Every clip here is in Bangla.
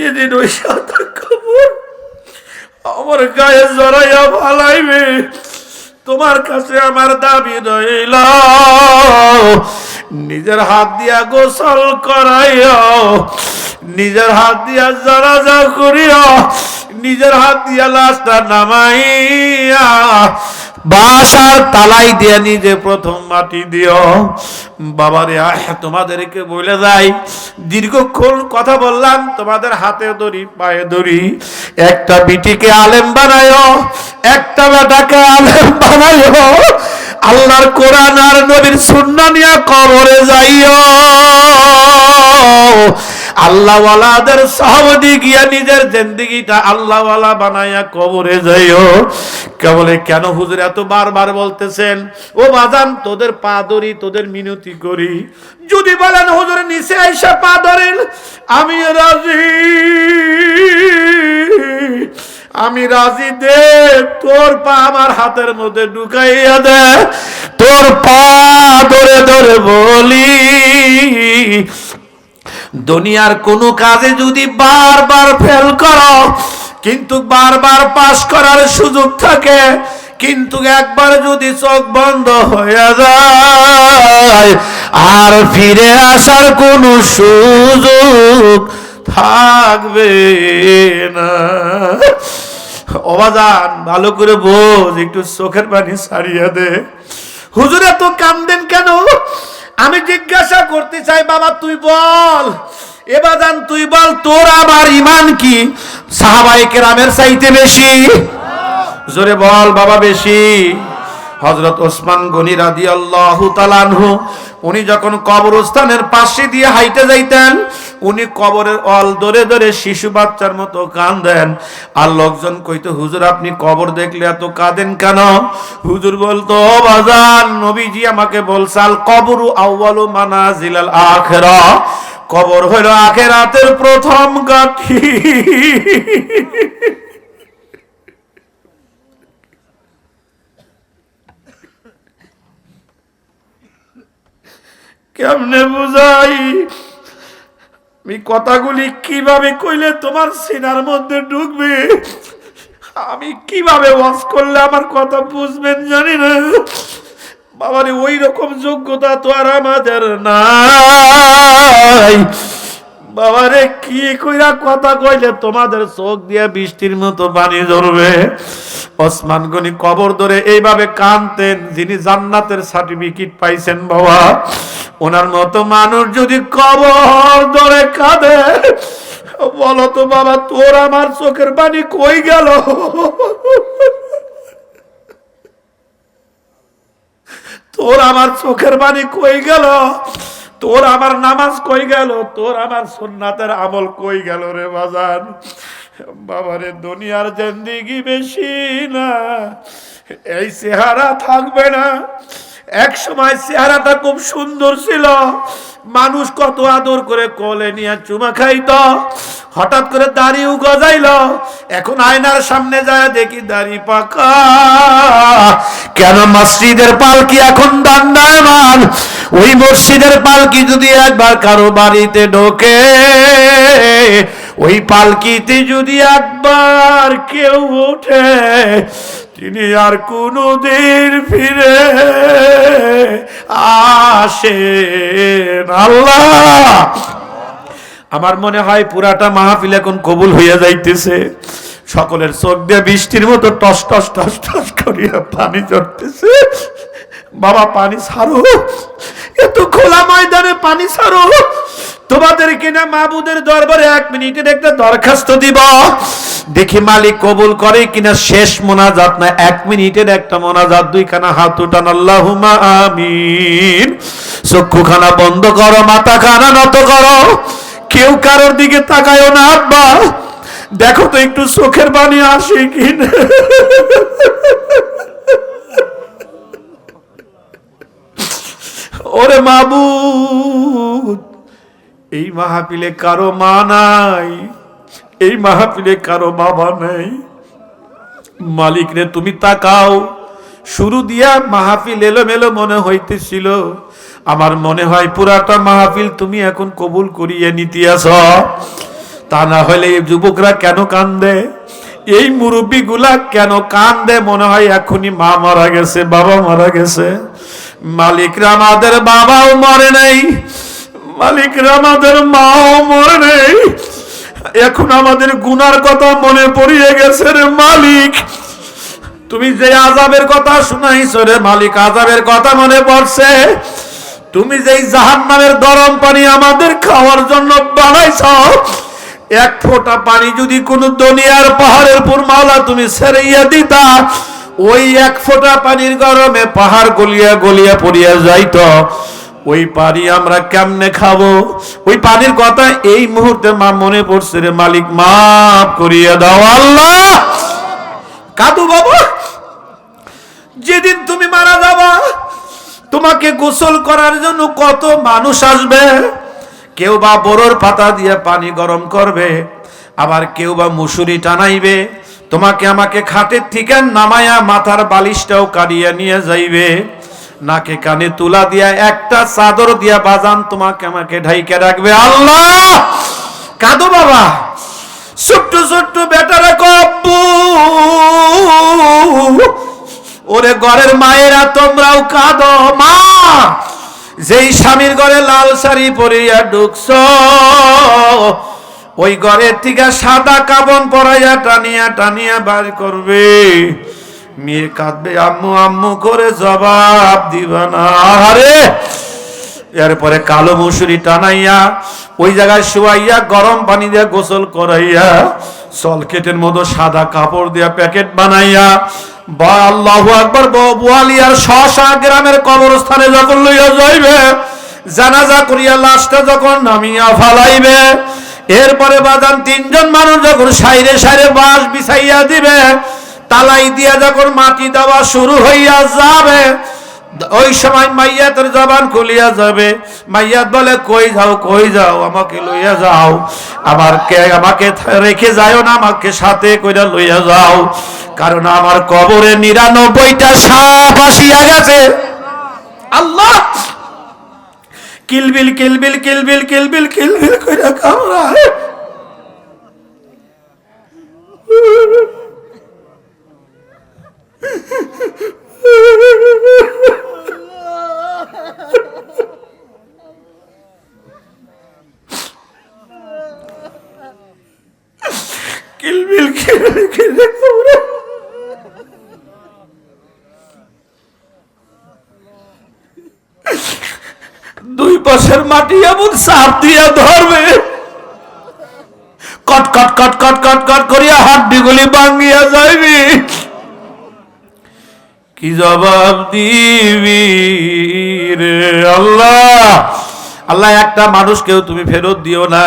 যেদিন ওই সাদা কাপড় আমার গায়ে জড়াইয়া ভালাইবে তোমার কাছে আমার দাবি রইল নিজের হাত দিয়া গোসল করাইয়া, নিজের হাত দিয়া জানাজা করিয়া, নিজের হাত দিয়া লাশটা নামাইয়া বাসার তালাই দিয়া নিজে প্রথম মাটি দিও। বাবারে তোমাদেরকে বলে যাই, দীর্ঘক্ষণ কথা বললাম, তোমাদের হাতে দড়ি পায়ে দড়ি একটা বিটিকে আলেম বানায়, একটা বেটাকে আলেম বানায়। আল্লাহর কোরআন আর নবীর সুন্না নিয়ে কবরে যাইও। আল্লাহওয়ালাদের গিয়া নিজের জিন্দিগিটা আল্লাহওয়ালা বানাইয়া কবরে যাইও। কেবলে কেন হুজুর এত বারবার বলতেছেন, ও বাজান, তোদের পা ধরি, তোদের মিনতি করি। যদি বলেন, হুজুর, নিচে আইসা পা ধরেন, আমি রাজি। আমি রাজি দে, তোর পা আমার হাতের মধ্যে ঢুকাইয়া দে, তোর পা ধরে ধরে বলি। দুনিয়ার কোনো কাজে যদি বারবার ফেল করো, কিন্তু বারবার পাশ করার সুযোগ থাকে, কিন্তু একবার যদি চোখ বন্ধ হয়ে যায়, আর ফিরে আসার কোনো সুযোগ থাকবে না। অবাজান ভালো করে বোঝ, একটু চোখের পানি ছাড়িয়ে দে। হুজুর এত কান্দেন কেন? আমি জিজ্ঞাসা করতে চাই, বাবা, তুই বল। এবাজান তুই বল, তোর আমার ইমান কি? সাহাবাই কেরামের চাইতে বেশি? জোরে বল, বাবা, বেশি। হজরত ওসমান গনি রাদি আল্লাহ উনি যখন কবরস্থানের পাশে দিয়ে হাইটে যাইতেন উনি কবরের অল ধরে ধরে শিশু বাচ্চার মতো কাঁদেন আর লোকজন কইতো, হুজুর, আপনি কবর দেখলে এত কাঁদেন কেন? হুজুর বলতো, "ও বাজান, নবীজি আমাকে বলছাল কবরু আউয়ালু মানাজিলাল আখেরা। কবর হইল আখেরাতের প্রথম গাঠি কেমনে বুঝাই? আমি কথাগুলি কীভাবে কইলে তোমার সিনার মধ্যে ঢুকবে? আমি কীভাবে ওয়াশ করলে আমার কথা বুঝবেন জানি না। বাবারে ওই রকম যোগ্যতা তো আর আমাদের নাই। বাবারে, কি কইরা কথা কইলে তোমাদের চোখ দিয়ে বৃষ্টির মতো পানি ধরবে? ওসমান গনি কবর ধরে এইভাবে কানতেন যিনি জান্নাতের সার্টিফিকেট পাইছেন বাবা। ওনার মতো মানুষ যদি কবর ধরে কাঁদে, বলো তো বাবা, তোর আমার চোখের পানি কই গেল? তোর আমার চোখের পানি কই গেল? তোর আমার নামাজ কই গেল? তোর আমার সুন্নাতের আমল কই গেল রে বাজান? বাবারে দুনিয়ার জিন্দিগি বেশি না। এই চেহারা থাকবে না। এক সময় চেহারাটা খুব সুন্দর ছিল। মানুষ কত আদর করে কোলে নিয়ে চুমা খাইত। হঠাৎ করে দাড়িও গজাইল। এখন আয়নার সামনে যায় দেখি দাড়ি পাকা। কেন মসজিদের পালকি এখন দণ্ডায়মান ওই মসজিদের পালকি যদি একবার কারও বাড়িতে ঢোকে, ওই পালকিতে যদি একবার কেউ ওঠে, তিনি আর কোনদিন ফিরে আসেন। আল্লাহ! আমার মনে হয় পুরাটা মাহফিল এখন কবুল হইয়া যাইতেছে। সকলের চোখ দিয়ে বৃষ্টির মতো টস টস টস টস করিয়া পানি চড়তেছে বাবা, পানি ছাড়ো। এত খোলা ময়দানে পানি ছাড়ো। তোমাদের কিনা মাহবুদের দরবারে এক মিনিটের একটা দরখাস্ত দিব। দেখি মালিক কবুল করে কিনা শেষ মোনাজাত না, এক মিনিটের একটা মোনাজাত দুইখানা হাত উঠান। আল্লাহুমা আমিন। চক্ষুখানা বন্ধ করো মাথা খানা নত করো। কেউ কারোর দিকে তাকায়ও না, আব্বা। দেখো তো একটু চোখের বাণী আসে কিনা। ওরে মাবুদ, এই মাহফিলে কারও মা নাই, এই মাহফিলে কারও বাবা নাই। মালিক রে, তুমি তাকাও। শুরু দিয়া মাহফিল এলোমেলো মনে হইতেছিল। আমার মনে হয় পুরাটা মাহফিল তুমি এখন কবুল করিয়ে নিতে আস তা না হলে এই যুবকরা কেন কান্দে? এই মুরব্বীগুলা কেন কান্দে? মনে হয় এখনই মা মারা গেছে, বাবা মারা গেছে। মালিকরা আমাদের বাবাও মরে নাই। মালিকরা আমাদের মাও মরে নেই। এখন আমাদের গুনার কথা মনে পড়িয়ে গেছে রে মালিক। তুমি যে আজাবের কথা শুনাইছ রে মালিক আজাবের কথা মনে পড়ছে। তুমি যেই জাহান নামের গরম পানি আমাদের খাওয়ার জন্য বানাইছ, এক ফোঁটা পানি যদি কোন দুনিয়ার পাহাড়ের উপর মাওলা তুমি ছেড়াইয়া দিতা ওই এক ফোঁটা পানির গরমে পাহাড় গলিয়া গলিয়া পড়িয়া যাইত। ওই পানি আমরা কেমনে খাব? ওই পানির কথা এই মুহূর্তে মা মনে পড়ছে রে মালিক, মাফ করিয়া দাও আল্লাহ। কাদু বাবা, যেদিন তুমি মারা যাবা, তোমাকে গোসল করার জন্য কত মানুষ আসবে? কেউ বা বড়র পাতা দিয়ে পানি গরম করবে, আবার কেউ বা মুসুরি টানাইবে। তোমাকে আমাকে খাটের থেকে নামায়া মাথার বালিশটাও কাড়িয়া নিয়ে যাইবে। নাকে কানে তুলা দিয়া একটা চাদর দিয়া বাজান তোমাকে আমাকে ঢাইকে রাখবে। আল্লাহ! কাঁদো বাবা। ছোট্ট ছোট্ট বেটারা কব্বু ওরে ঘরের মায়েরা তোমরাও কাঁদো। মা, যেই স্বামীর ঘরে লাল শাড়ি পরিয়া ঢুকছ ওই ঘরের থেকে সাদা কাবন পরাইয়া টানিয়া টানিয়া বার করবে। মেয়ে কাঁদবে, আম্মু আম্মু করে জবাব দিবা না। এরপরে কালো মুসুরি টানাইয়া ওই জায়গায় শুয়াইয়া গরম পানি দিয়ে গোসল করাইয়া সলকেটের মতো সাদা কাপড় দিয়া প্যাকেট বানাইয়া বা আল্লাহ আকবর বোয়ালিয়ার শশা গ্রামের কবরস্থানে যখন লইয়া যাইবে, জানাজা করিয়া লাশটা যখন নামিয়া ফালাইবে এরপরে বাদান তিনজন মানুষ যখন সাইরে সাইরে বাঁশ বিছাইয়া দিবে, তালাই দিয়া যখন মাটি দেওয়া শুরু হইয়া যাবে, ওই সময় মাইয়াতের জবান খুলিয়া যাবে। মাইয়াত বলে, কই যাও কই যাও, আমাকে লইয়া যাও, আমার কে, আমাকে রেখে যাও না, আমাকে সাথে কইরা লইয়া যাও, কারণ আমার কবরে নিরানব্বইটা সাপ আসিয়া গেছে। আল্লাহ! কিলবিল কিলবিল কিলবিল কিলবিল কিলবিল কইরা কামড়ায় মাটি এমন সাপ দিয়া ধরবে। কট কট কট কট কট কট করিয়া হাড্ডিগুলি ভাঙ্গিয়া যাইবি। কি জবাব দিবি রে আল্লাহ? আল্লাহ, একটা মানুষকেও তুমি ফেরত দিও না।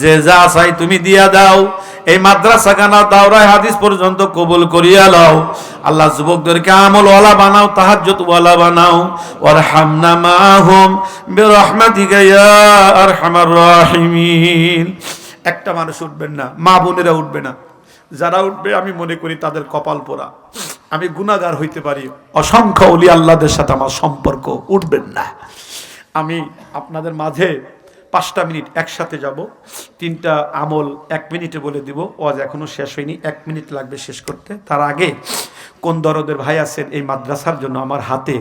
যে যা চাই তুমি দিয়া দাও। এই মাদ্রাসা খানা দাওরায় হাদিস পর্যন্ত কবুল করিয়া লাও। আল্লাহ যুবকদেরকে আমল ওয়ালা বানাও তাহাজ্জুদ ওয়ালা বানাও। ওয়ার হামনা মাহুম বিরহমাতিকা ইয়া আরহামার রাহিমিন। একটা মানুষ উঠবেন না, মা বোনেরা উঠবে না। যারা উঠবে, আমি মনে করি তাদের কপাল পোড়া। আমি গুণাগার হইতে পারি। অসংখ্য অলি আল্লাহদের সাথে আমার সম্পর্ক, উঠবেন না। আমি আপনাদের মাঝে পাঁচটা মিনিট একসাথে যাব। তিনটা আমল এক মিনিটে বলে দিব। ওয়াজ এখনও শেষ হয়নি, এক মিনিট লাগবে শেষ করতে। তার আগে কোন দরদের ভাই আছেন এই মাদ্রাসার জন্য আমার হাতে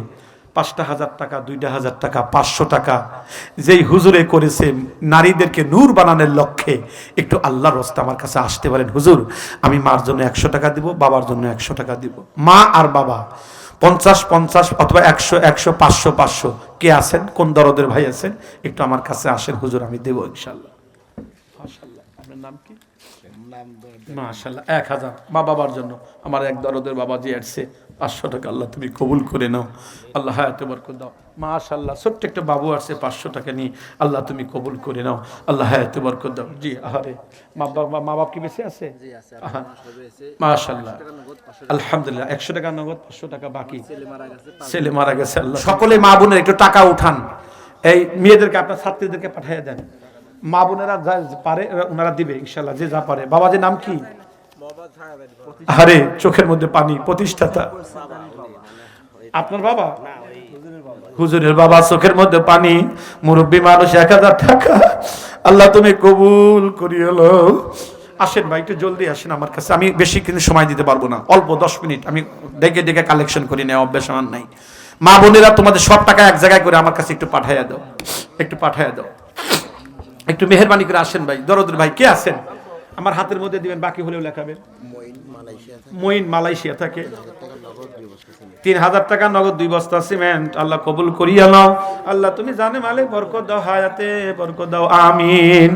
পাঁচটা হাজার টাকা, দুইটা হাজার টাকা, পাঁচশো টাকা। যেই হুজুরে করেছে, নারীদেরকে নূর বানানোর লক্ষ্যে একটু আল্লাহর রস্তা আমার কাছে আসতে পারেন হুজুর, আমি মার জন্য একশো টাকা দিব, বাবার জন্য একশো টাকা দিব। মা আর বাবা পঞ্চাশ পঞ্চাশ অথবা একশো একশো, পাঁচশো পাঁচশো। কে আছেন? কোন দরদের ভাই আছেন? একটু আমার কাছে আসেন, হুজুর, আমি দেবো ইনশাল্লাহ। নাম কি? মাশাল্লাহ এক হাজার। মা বাবার জন্য। আমার এক দরদের বাবা যে আসছে পাঁচশো টাকা আল্লাহ তুমি কবুল করে নাও। আল্লাহ হায়াতে বরকত দাও। মাশাল্লাহ ছোট্ট একটা বাবু আসছে পাঁচশো টাকা নিয়ে। আল্লাহ তুমি কবুল করে নাও। আল্লাহ হায়াতে বরকত দাও। জি আহারে। মা বাবা মা বাপ কি বেঁচে আছে? মাশাল্লাহ। আলহামদুলিল্লাহ একশো টাকা নগদ পাঁচশো টাকা বাকি। ছেলে মারা গেছে আল্লাহ। সকলে মা বোনের একটু টাকা উঠান। এই মেয়েদেরকে আপনার ছাত্রীদেরকে পাঠিয়ে দেন। মা বোনেরা যা পারে, ওনারা দিবে ইনশাল্লাহ যে যা পারে। বাবা, যে নাম কি? আরে, চোখের মধ্যে পানি, প্রতিষ্ঠাতা। আপনার বাবা? হুজুরের বাবা, চোখের মধ্যে পানি। মুরব্বী মানুষ এক হাজার টাকা। আল্লাহ, তুমি কবুল করিয়ে লো আসেন ভাই, একটু জলদি আসেন আমার কাছে। আমি বেশি কিন্তু সময় দিতে পারব না। অল্প দশ মিনিট। আমি ডেকে ডেকে কালেকশন করি নেওয়া অভ্যাস আমার নাই। মা বোনেরা তোমাদের সব টাকা এক জায়গায় করে আমার কাছে একটু পাঠাইয়া দাও। একটু পাঠাইয়া দাও। একটু মেহরবানি করে আসেন ভাই। দরদের ভাই কে আছেন? আমার হাতের মধ্যে দিবেন বাকি হলেও লেখাবেন। মইন মালয়েশিয়া থাকে। তিন হাজার টাকা নগদ দুই বস্তা সিমেন্ট। আল্লাহ কবুল করিয়া নাও। আল্লাহ তুমি জানে মালিক বরকত দাও হায়াতে বরকত দাও আমিন।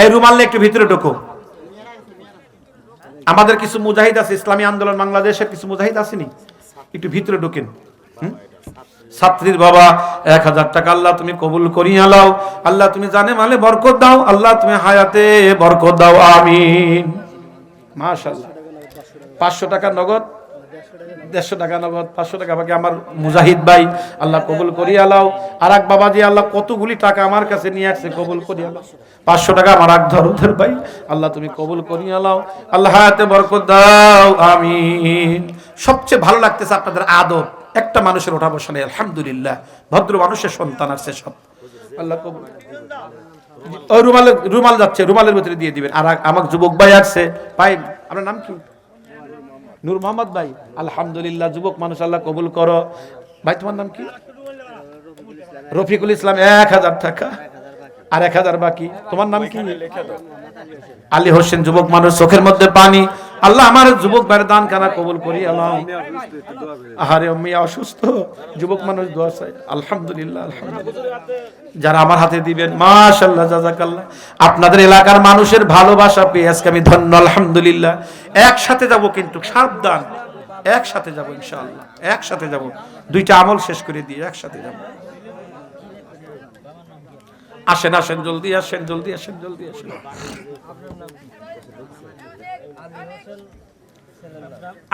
এই রুমাল নিয়ে একটু ভিতরে ঢোকো। আমাদের কিছু মুজাহিদ আছে ইসলামী আন্দোলন বাংলাদেশের কিছু মুজাহিদ আসেনি? একটু ভিতরে ঢোকেন। হুম? ছাত্রীর বাবা, এক হাজার টাকা আল্লাহ তুমি কবুল করিয়া লাও আল্লাহ তুমি জানে মালে বরকত দাও। আল্লাহ তুমি হায়াতে বরকত দাও। আমিন। পাঁচশো টাকা নগদ, দেড়শো টাকা নগদ, পাঁচশো টাকা বাকি আমার মুজাহিদ ভাই। আল্লাহ কবুল করিয়া লাও আর এক বাবাজি, আল্লাহ কতগুলি টাকা আমার কাছে নিয়ে আসছে, কবুল করিয়া লাও পাঁচশো টাকা আমার এক ধরনের ভাই। আল্লাহ তুমি কবুল করিয়া লাও আল্লাহ হায়াতে বরকত দাও। আমিন। সবচেয়ে ভালো লাগতেছে আপনাদের আদর একটা মানুষের ওঠা বসা নেই, আলহামদুলিল্লাহ। ভদ্র মানুষের সন্তান আসছে সব। আল্লাহ রুমালের রুমাল যাচ্ছে, রুমালের ভিতরে দিয়ে দিবেন। আর আমার যুবক ভাই আসছে। ভাই, আপনার নাম কি? নূর মোহাম্মদ ভাই। আলহামদুলিল্লাহ, যুবক মানুষ, আল্লাহ কবুল করো। ভাই, তোমার নাম কি? রফিকুল ইসলাম, এক হাজার টাকা। আর এক হাজার বাকি। তোমার নাম কি? আলী হোসেন, যুবক মানুষ, চোখের মধ্যে পানি। আল্লাহ আমার যুবক ভাইয়ের দান কানা কবুল করি আল্লাহ। আহারে মিয়া অসুস্থ যুবক মানুষ দোয়া চাই আলহামদুলিল্লাহ আলহামদুলিল্লাহ। যারা আমার হাতে দিবেন মাশাল্লাহ জাজাকাল্লাহ আপনাদের এলাকার মানুষের ভালোবাসা পেয়ে আজকে আমি ধন্য আলহামদুলিল্লাহ। একসাথে যাব কিন্তু সাবধান। একসাথে যাব ইনশাআল্লাহ। একসাথে যাব। দুইটা আমল শেষ করে দিয়ে একসাথে যাব। আসেন আসেন জলদি আসেন জলদি আসেন জলদি আসেন।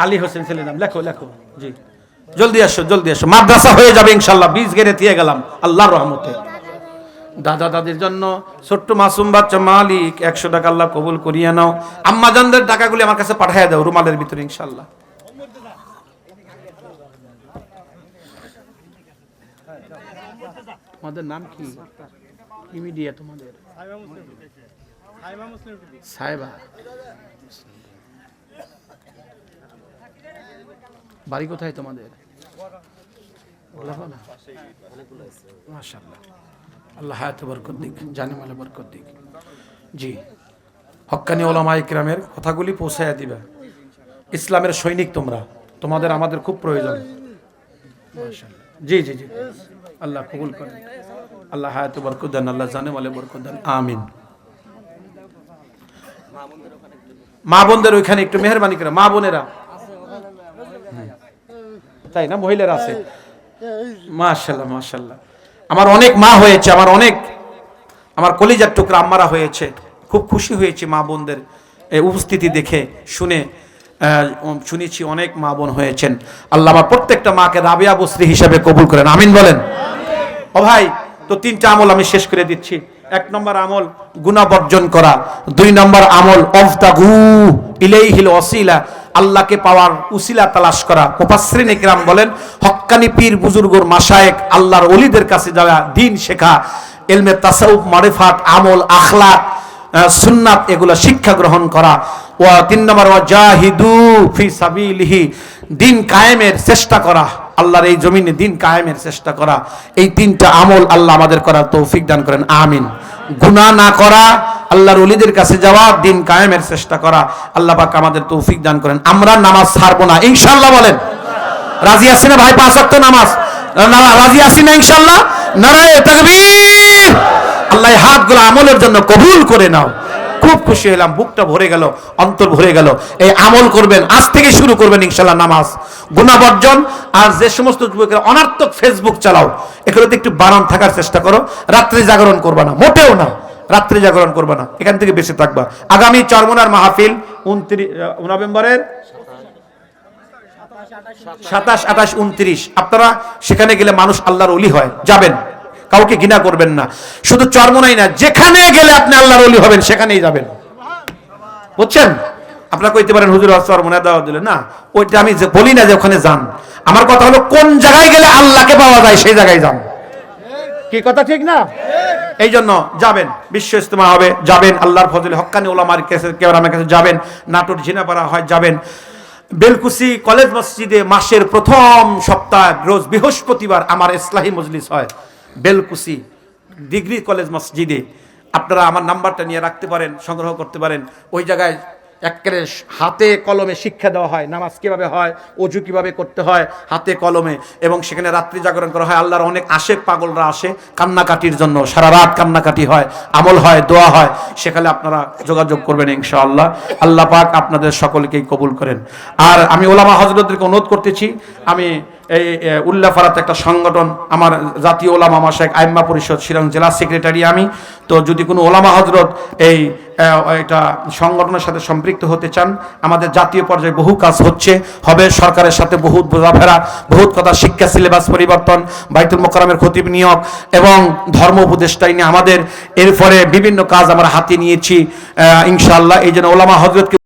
আলী হোসেন ছেলে নাম। লেখো লেখো। জি। জলদি আসো জলদি আসো। মাদ্রাসা হয়ে যাবে ইনশাল্লাহ। বীজ গেড়ে দিয়ে গেলাম আল্লাহর রহমতে। দাদা দাদির জন্য ছোট্ট মাসুম বাচ্চা মালিক, একশো টাকা আল্লাহ কবুল করিয়ে নাও। আম্মা জানদের টাকাগুলি আমার কাছে পাঠিয়ে দাও রুমালের ভিতরে ইনশাল্লাহ। তোমাদের নাম কি? তোমাদের? সাহেবা বাড়ি কোথায় তোমাদের? আল্লাহ বরকত দিক জানে মালে বরকত দিক। জি। হক্কানি ওলামা ইকরামের কথাগুলি পৌঁছায়া দিবা। ইসলামের সৈনিক তোমরা। তোমাদের আমাদের খুব প্রয়োজন। জি জি জি। আল্লাহ কবুল করেন। আল্লাহ হায়াত বরকত দেন, আল্লাহ জানে মালে বরকত দেন। আমিন। মা বোনদের ওইখানে একটু মেহরবানি করে। মা বোনেরা। তাই না? মহিলারা আছে। মাশাল্লাহ মাশাল্লাহ আমার অনেক মা হয়েছে আমার অনেক আমার কলিজার টুকরা আম্মারা হয়েছে। খুব খুশি হয়েছি মা বোনদের এই উপস্থিতি দেখে শুনে শুনেছি অনেক মা বোন হয়েছেন। আল্লাহ আমার প্রত্যেকটা মাকে রাবিয়া বস্ত্রী হিসাবে কবুল করেন। আমিন বলেন। ও ভাই তো তিনটা আমল আমি শেষ করে দিচ্ছি। এক নম্বর আমল গুণা বর্জন করা। দুই নম্বর আমল অফ দা গু ইলেইহিল ওসিলা আল্লাহকে পাওয়ার উসিলা তালাশ করা। মুফাসসিরিন ইকরাম বলেন, হক্কানি পীর বুজুর্গর মাসায়েক আল্লাহর অলিদের কাছে যাওয়া, দিন শেখা ইলমে তাসাউফ, মারিফাত, আমল, আখলাক সুন্নাত, এগুলো শিক্ষা গ্রহণ করা। ও তিন নম্বর ওয়া জাহিদু ফি সাবিলিহি, দিন কায়েমের চেষ্টা করা। আল্লাহর এই জমিনে দিন কায়েমের চেষ্টা করা। এই তিনটা আমল আল্লাহ আমাদের করার তৌফিক দান করেন। আমিন। গুনাহ না করা, আল্লাহর অলিদের কাছে যাওয়া, দিন কায়েমের চেষ্টা করা। আল্লাহ পাক আমাদের তৌফিক দান করেন। আমরা নামাজ ছাড়বো না ইনশাল্লাহ বলেন। রাজি আসি না ভাই? পাঁচ অক্ট নামাজ। রাজি আসি না ইনশাল্লাহ নারায় তাকবীর। আল্লাহ হাতগুলো আমলের জন্য কবুল করে নাও। খুব খুশি হলাম, বুকটা ভরে গেল, অন্তর ভরে গেল। এই আমল করবেন, আজ থেকে শুরু করবেন ইনশাল্লাহ নামাজ। গুণা বর্জন, আর যে সমস্ত যুবকেরা অনার্থক ফেসবুক চালাও, এগুলোতে একটু বারণ থাকার চেষ্টা করো। রাত্রি জাগরণ করবা না, মোটেও না, রাত্রি জাগরণ করবে না, এখান থেকে বেঁচে থাকবা। আগামী চরমনার মাহফিল উনত্রিশ নভেম্বরের? সাতাশ আঠাশ উনত্রিশ। আপনারা সেখানে গেলে মানুষ আল্লাহর অলি হয়, যাবেন। কাউকে ঘৃণা করবেন না। শুধু চর্মনাই না যেখানে গেলে আপনি আল্লাহর অলি হবেন সেখানেই যাবেন। বুঝছেন? আপনারা কইতে পারেন হুজুর আসর মনে দাওয়া দিলে না ওইটা আমি বলি না যে ওখানে যান। আমার কথা হলো কোন জায়গায় গেলে আল্লাহকে পাওয়া যায় সেই জায়গায় যান। কি কথা ঠিক না? এই জন্য যাবেন বিশ্ব ইস্তেমা হবে যাবেন আল্লাহর ফজলে হক্কানি ওলামার কাছে কেবরামের কাছে যাবেন নাটোর ঝিনাপাড়া হয় যাবেন। বেলকুসি কলেজ মসজিদে মাসের প্রথম সপ্তাহ রোজ বৃহস্পতিবার আমার ইসলাহী মজলিস হয়। বেলকুসি ডিগ্রি কলেজ মসজিদে আপনারা আমার নাম্বারটা নিয়ে রাখতে পারেন, সংগ্রহ করতে পারেন। ওই জায়গায় একেবারে হাতে কলমে শিক্ষা দেওয়া হয়, নামাজ কীভাবে হয়, অজু কীভাবে করতে হয়, হাতে কলমে। এবং সেখানে রাত্রি জাগরণ করা হয়, আল্লাহর অনেক আশেক পাগলরা আসে, কান্নাকাটির জন্য সারা রাত কান্নাকাটি হয়, আমল হয়, দোয়া হয়, সেখানে আপনারা যোগাযোগ করবেন ইনশাআল্লাহ। আল্লাহ পাক আপনাদের সকলকেই কবুল করেন। আর আমি ওলামা হজরতদেরকে অনুরোধ করতেছি, আমি এই উল্লাফারাত একটা সংগঠন আমার জাতীয় ওলামা মাসাক আইম্মা পরিষদ শিলং জেলা সেক্রেটারি আমি। তো যদি কোনো ওলামা হজরত এই এটা সংগঠনের সাথে সম্পৃক্ত হতে চান আমাদের জাতীয় পর্যায়ে বহু কাজ হচ্ছে। হবে সরকারের সাথে বহুত বোঝাফেরা বহুত কথা শিক্ষা সিলেবাস পরিবর্তন বাইতুল মোকারমের খতিব নিয়োগ এবং ধর্ম উপদেষ্টাই নিয়ে আমাদের। এরপরে বিভিন্ন কাজ আমরা হাতে নিয়েছি আহ, ইনশাআল্লাহ। এই জন্য ওলামা হজরতকে